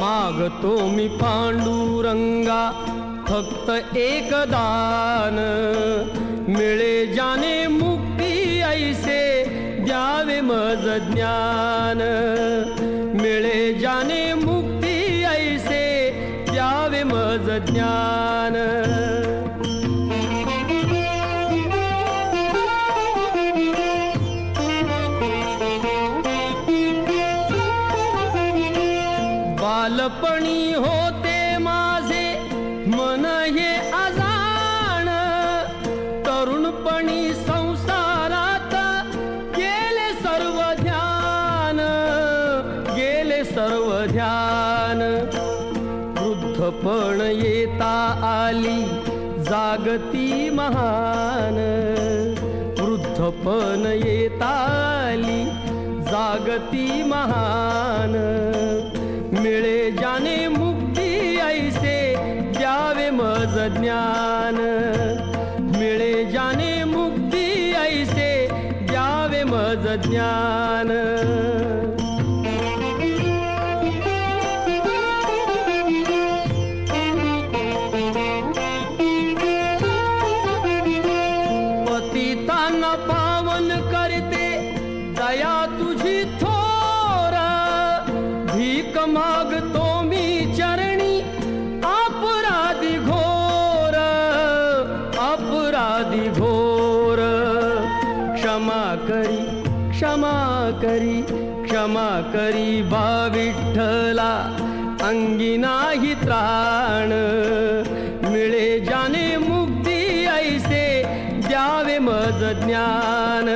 मागतो मी पांडुरंगा फक्त एक दान. मिळे जाने मुक्ती ऐसे द्यावे मज ज्ञान. मिळे जाने मुक्ती ऐसे द्यावे मज ज्ञान. बालपणी होते माझे मन हे अजाण. तरुणपणी संसारात गेले सर्व ध्यान गेले सर्व ध्यान. वृद्धपण येता आली जागती महान. वृद्धपण येता आली जागती महान. मिळे जाने मुक्ती ऐसे द्यावे मज ज्ञान. मिळे जाने मुक्ती ऐसे द्यावे मज ज्ञान. पतितांना पावन करते दया तुझी थो मागतो मी चरणी अपराधी घोर अपराधी घोर. क्षमा करी क्षमा करी क्षमा करी बा विठ्ठला अंगी नाही त्राण. मिळे जाने मुक्ती ऐसे द्यावे मज ज्ञान.